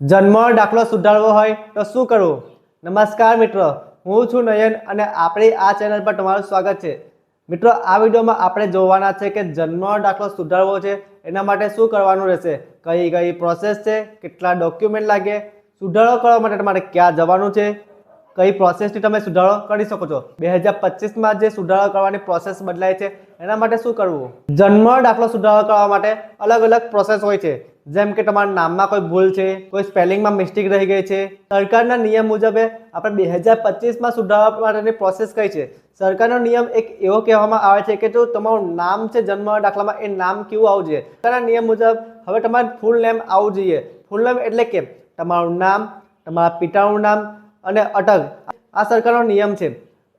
જન્મ દાખલો સુધારવો હોય તો શું કરવું? નમસ્કાર મિત્રો, હું છું નયન અને આપણી આ ચેનલ પર તમારું સ્વાગત છે. મિત્રો, આ વિડીયોમાં આપણે જોવાના છે કે જન્મ દાખલો સુધારવો છે, એના માટે શું કરવાનું રહેશે? કઈ કઈ પ્રોસેસ છે? કેટલા ડોક્યુમેન્ટ લાગે? સુધારો કરવા માટે તમારે ક્યાં જવાનું છે? કઈ પ્રોસેસથી તમે સુધારો કરી શકો છો? બે હજાર પચીસમાં જે સુધારો કરવાની પ્રોસેસ બદલાય છે એના માટે શું કરવું? જન્મ, દાખલો સુધારો કરવા માટે અલગ અલગ પ્રોસેસ હોય છે. જેમ કે તમારા નામમાં કોઈ ભૂલ છે, કોઈ સ્પેલિંગમાં મિસ્ટેક રહી ગઈ છે. સરકારના નિયમ મુજબે આપણે બે હજાર પચીસમાં સુધારવા માટેની પ્રોસેસ કઈ છે. સરકારનો નિયમ એક એવો કહેવામાં આવે છે કે જો તમારું નામ છે જન્મ દાખલામાં, એ નામ કેવું આવવું જોઈએ? સરકારના નિયમ મુજબ હવે તમારું ફૂલ નેમ આવવું જોઈએ. ફૂલ નેમ એટલે કે તમારું નામ, તમારા પિતાનું નામ અને અટક આ સરકારનો નિયમ છે.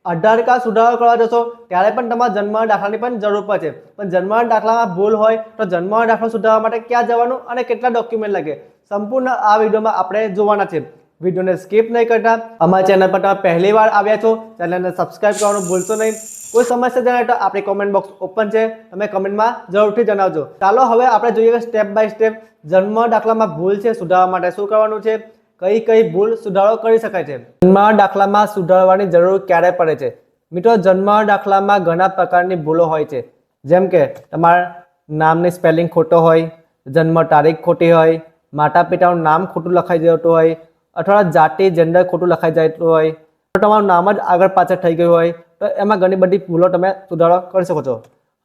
આધાર કાર્ડ સુધારો કરવા જશો, ત્યારે પણ તમારા જન્મ દાખલાની પણ જરૂર પડશે પણ જન્મ દાખલામાં ભૂલ હોય, તો જન્મ દાખલો સુધારવા માટે ક્યાં જવાનું અને કેટલા ડોક્યુમેન્ટ લાગે? સંપૂર્ણ આ વિડીયોમાં આપણે જોવાના છે. વિડીયોને સ્કીપ નહીં કરતા. અમારા ચેનલ પર તમે પહેલી વાર આવ્યા છો, ચેનલને સબસ્ક્રાઇબ કરવાનું ભૂલશો નહીં. કોઈ સમસ્યા જણાય તો આપણી કોમેન્ટ બોક્સ ઓપન છે. તમે કમેન્ટમાં જરૂરથી જણાવજો. ચાલો, હવે આપણે જોઈએ કે સ્ટેપ બાય સ્ટેપ જન્મ દાખલામાં ભૂલ છે, સુધારવા માટે શું કરવાનું છે? કઈ કઈ ભૂલ સુધારો કરી શકાય છે? જન્મ દાખલામાં સુધારવાની જરૂર ક્યારે પડે છે? મિત્રો, જન્મ દાખલામાં ઘણા પ્રકારની ભૂલો હોય છે. જેમ કે, તમારા નામની સ્પેલિંગ ખોટો હોય, જન્મ તારીખ ખોટી હોય માતા પિતાનું નામ ખોટું લખાઈ જતું હોય, અથવા જાતિ જેન્ડર ખોટું લખાઈ જતું હોય તમારું નામ જ આગળ પાછળ થઈ ગયું હોય, તો એમાં ઘણી બધી ભૂલો તમે સુધારો કરી શકો છો.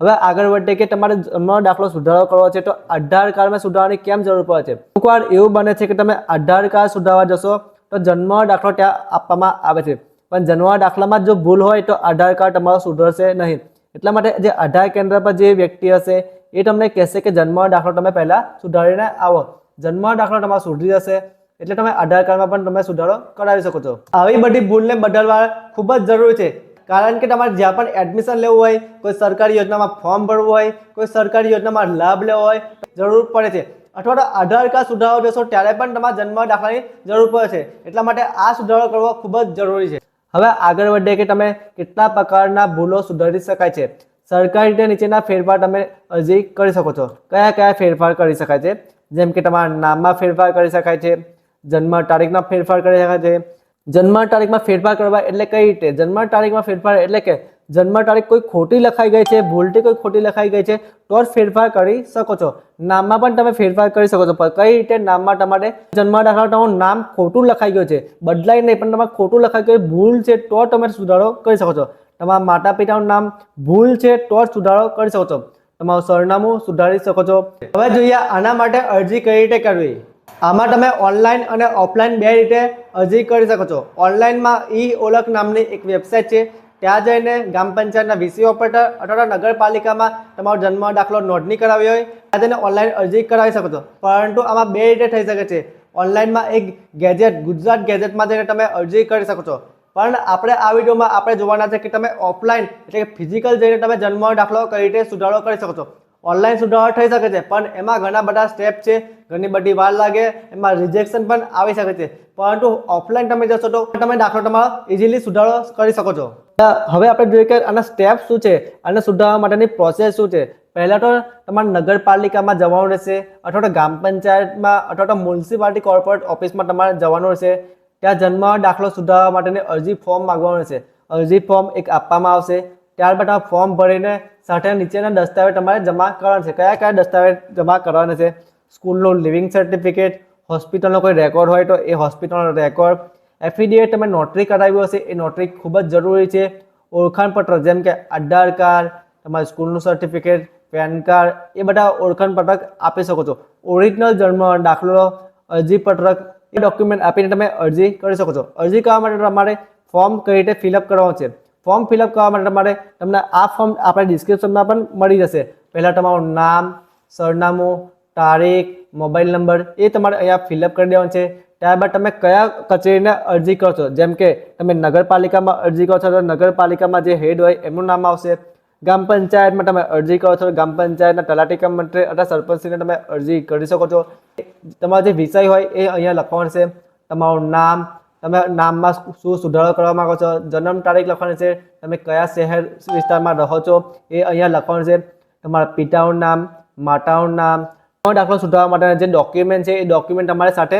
હવે આગળ વધે કે તમારે જન્મ દાખલો સુધારો કરવો છે તો આધાર કાર્ડમાં સુધારવાની કેમ જરૂર પડે છે? અમુક વાર એવું બને છે કે તમે આધાર કાર્ડ સુધારવા જશો તો જન્મ દાખલો ત્યાં આપવામાં આવે છે. પણ જન્મ દાખલામાં જો ભૂલ હોય તો આધાર કાર્ડ તમારો સુધરશે નહીં. એટલા માટે જે આધાર કેન્દ્ર પર જે વ્યક્તિ હશે એ તમને કહેશે કે જન્મ દાખલો તમે પહેલાં સુધારીને આવો. જન્મ દાખલો તમારો સુધરી જશે એટલે તમે આધાર કાર્ડમાં પણ તમે સુધારો કરાવી શકો છો. આવી બધી ભૂલને બદલવા ખૂબ જ જરૂરી છે. કારણ કે તમારે જ્યાં પણ એડમિશન લેવું હોય, કોઈ સરકારી યોજનામાં ફોર્મ ભરવું હોય, કોઈ સરકારી યોજનામાં લાભ લેવો હોય, જરૂર પડે છે. અથવા તો આધાર કાર્ડ સુધારો જશો, ત્યારે પણ તમારા જન્મ દાખલાની જરૂર પડે છે. એટલા માટે આ સુધારો કરવો ખૂબ જ જરૂરી છે. હવે આગળ વધે કે તમે કેટલા પ્રકારના ભૂલો સુધારી શકાય છે. સરકારી રીતે નીચેના ફેરફાર તમે અરજી કરી શકો છો. કયા કયા ફેરફાર કરી શકાય છે? જેમ કે તમારા નામમાં ફેરફાર કરી શકાય છે, જન્મ તારીખમાં ફેરફાર કરી શકાય છે જન્મ તારીખમાં ફેરફાર કરવા એટલે કઈ રીતે? જન્મ તારીખમાં ફેરફાર એટલે કે જન્મ તારીખ કોઈ ખોટી લખાઈ ગઈ છે, ભૂલથી કોઈ ખોટી લખાઈ ગઈ છે, તો જ ફેરફાર કરી શકો છો. નામમાં પણ તમે ફેરફાર કરી શકો છો, પણ કઈ રીતે નામમાં તમારે જન્મ દાખલા તમારું નામ ખોટું લખાઈ ગયું છે બદલાય નહીં, પણ તમારે ખોટું લખાઈ ગયું ભૂલ છે, તો તમે સુધારો કરી શકો છો. તમારા માતા પિતાનું નામ ભૂલ છે, તો જ સુધારો કરી શકો છો. તમારું સરનામું સુધારી શકો છો. હવે જોઈએ આના માટે અરજી કઈ રીતે કરવી? આમાં તમે ઓનલાઈન અને ઓફલાઈન બે રીતે અરજી કરી શકો છો. ઓનલાઈનમાં ઈ ઓળખ નામની એક વેબસાઇટ છે. ત્યાં જઈને ગ્રામ પંચાયતના વીસી ઓપરેટર અથવા નગરપાલિકામાં તમારો જન્મ, દાખલો નોંધણી કરાવી હોય, ત્યાં જઈને ઓનલાઈન અરજી કરાવી શકો છો. પરંતુ આમાં બે રીતે થઈ શકે છે. ઓનલાઈનમાં એક ગેજેટ ગુજરાત ગેજેટમાં જઈને તમે અરજી કરી શકો છો. પણ આપણે આ વિડીયોમાં આપણે જોવાના છે કે તમે ઓફલાઈન એટલે કે ફિઝિકલ જઈને તમે જન્મ, દાખલો કઈ રીતે સુધારો કરી શકો છો. ઓનલાઈન સુધારો થઈ શકે છે, પણ એમાં ઘણા બધા સ્ટેપ છે. ઘણી બધી વાર લાગે, એમાં રિજેક્શન પણ આવી શકે છે. પરંતુ ઓફલાઈન તમે જશો તો તમે દાખલો તમારો ઇઝીલી સુધારો કરી શકો છો. હવે આપણે જોઈએ કે આના સ્ટેપ શું છે? અને સુધારવા માટેની પ્રોસેસ શું છે? પહેલાં તો તમારે નગરપાલિકામાં જવાનું રહેશે, અથવા તો ગ્રામ પંચાયતમાં, અથવા તો મ્યુનિસિપાલિટી કોર્પોરેટ ઓફિસમાં તમારે જવાનું રહેશે. ત્યાં જન્મ દાખલો સુધારવા માટેની અરજી ફોર્મ માગવાનું રહેશે. અરજી ફોર્મ એક આપવામાં આવશે. ત્યારબાદ આ ફોર્મ ભરીને સાથે નીચેના દસ્તાવેજ તમારે જમા કરવાના છે. કયા કયા દસ્તાવેજ જમા કરવાના છે? સ્કૂલનું લિવિંગ સર્ટિફિકેટ, હોસ્પિટલનો કોઈ રેકોર્ડ હોય તો એ હોસ્પિટલનો રેકોર્ડ. એફિડેવિટ તમે નોટરી કરાવ્યું હશે, એ નોટરી ખૂબ જ જરૂરી છે. ઓળખાણપત્ર જેમ કે આધાર કાર્ડ, તમારી સ્કૂલનું સર્ટિફિકેટ પેન કાર્ડ, એ બધા ઓળખાણપત્રક આપી શકો છો. ઓરિજિનલ જન્મ, દાખલો, અરજી પત્રક, એ ડોક્યુમેન્ટ આપીને તમે અરજી કરી શકો છો. અરજી કરવા માટે તમારે ફોર્મ કઈ રીતે ફિલઅપ કરવાનું છે? ફોર્મ ફિલઅપ કરવા માટે તમારે તમને આ ફોર્મ આપણે ડિસ્ક્રિપ્શનમાં પણ મળી જશે. પહેલાં તમારું નામ, સરનામું તારીખ, મોબાઈલ નંબર એ તમારે અહીંયા ફિલઅપ કરી દેવાનું છે. ત્યારબાદ તમે કયા કચેરીને અરજી કરો છો? જેમ કે તમે નગરપાલિકામાં અરજી કરો છો, તો નગરપાલિકામાં જે હેડ હોય એમનું નામ આવશે. ગ્રામ પંચાયતમાં તમે અરજી કરો છો ગ્રામ પંચાયતના તલાટી કમ મંત્રી અથવા સરપંચને તમે અરજી કરી શકો છો. તમારો જે વિષય હોય એ અહીંયા લખવાનું છે. તમારું નામ, તમે નામમાં શું સુધારો કરવા માંગો છો, જન્મ તારીખ લખવાની છે, તમે કયા શહેર વિસ્તારમાં રહો છો એ અહીંયા લખવાનું છે. તમારા પિતાનું નામ, માતાનું નામ દાખલો સુધારવા માટે જે ડોક્યુમેન્ટ છે, એ ડોક્યુમેન્ટ તમારી સાથે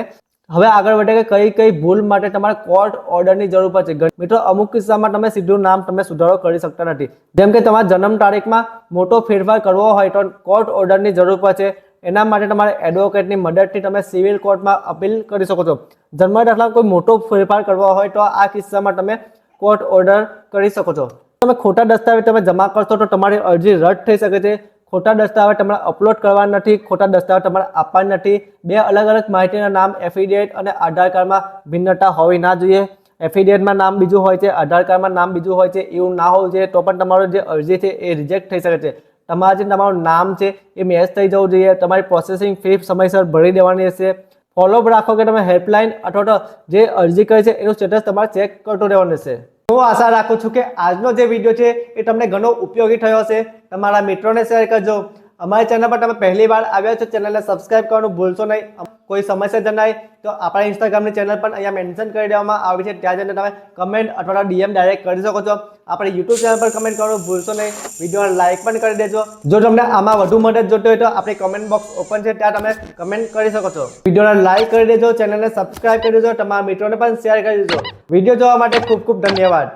હવે આગળ વધે કે કઈ કઈ ભૂલ માટે તમારે કોર્ટ ઓર્ડરની જરૂર પડશે મિત્રો, અમુક કિસ્સામાં તમે સીધું નામ તમે સુધારો કરી શકતા નથી. જેમ કે તમારા જન્મ તારીખમાં મોટો ફેરફાર કરવો હોય તો કોર્ટ ઓર્ડરની જરૂર પડશે એના માટે તમારે એડવોકેટની મદદથી તમે સિવિલ કોર્ટમાં અપીલ કરી શકો છો. જન્મ દાખલા કોઈ મોટો ફેરફાર કરવો હોય તો આ કિસ્સામાં તમે કોર્ટ ઓર્ડર કરી શકો છો. તમે ખોટા દસ્તાવેજ તમે જમા કરશો તો તમારી અરજી રદ થઈ શકે છે. ખોટા દસ્તાવેજ તમારે અપલોડ કરવા નથી, ખોટા દસ્તાવેજ તમારે આપવા નથી. બે અલગ અલગ માહિતીના નામ એફિડેવિટ અને આધાર કાર્ડમાં ભિન્નતા હોવી ના જોઈએ. એફિડેવિટમાં નામ બીજું હોય છે, આધાર કાર્ડમાં નામ બીજું હોય છે, એવું ના હોવું જોઈએ, તો પણ તમારો જે અરજી છે એ રિજેક્ટ થઈ શકે છે. તમારા જે તમારું નામ છે એ મેચ થઈ જવું જોઈએ. તમારી પ્રોસેસિંગ ફી સમયસર ભરી દેવાની હશે. ફોલોઅપ રાખો કે તમે હેલ્પલાઇન અથવા તો જે અરજી કરી છે એનું સ્ટેટસ તમારે ચેક કરતો રહેવાનું રહેશે હું આશા રાખું છું કે આજનો જે વીડિયો છે એ તમને ઘણો ઉપયોગી થયો હશે. તમારા મિત્રોને શેર કરજો. અમારી ચેનલ પર તમે પહેલી વાર આવ્યા છો ચેનલને સબસ્ક્રાઇબ કરવાનું ભૂલશો નહીં. કોઈ સમસ્યા જણાય તો આપણા ઇન્સ્ટાગ્રામની ચેનલ પણ અહીંયા મેન્શન કરી દેવામાં આવી છે. ત્યાં જઈને તમે કમેન્ટ અથવા ડીએમ ડાયરેક્ટ કરી શકો છો. આપણે યુટ્યુબ ચેનલ પર કમેન્ટ કરવાનું ભૂલશો નહીં. વિડીયોને લાઇક પણ કરી દેજો. જો તમને આમાં વધુ મદદ જોતી હોય તો આપણી કમેન્ટ બોક્સ ઓપન છે, ત્યાં તમે કમેન્ટ કરી શકો છો. વિડીયોને લાઇક કરી દેજો ચેનલને સબસ્ક્રાઇબ કરી દેજો, તમારા મિત્રોને પણ શેર કરી દેજો. વીડિયો જોવા માટે ખૂબ ખૂબ ધન્યવાદ.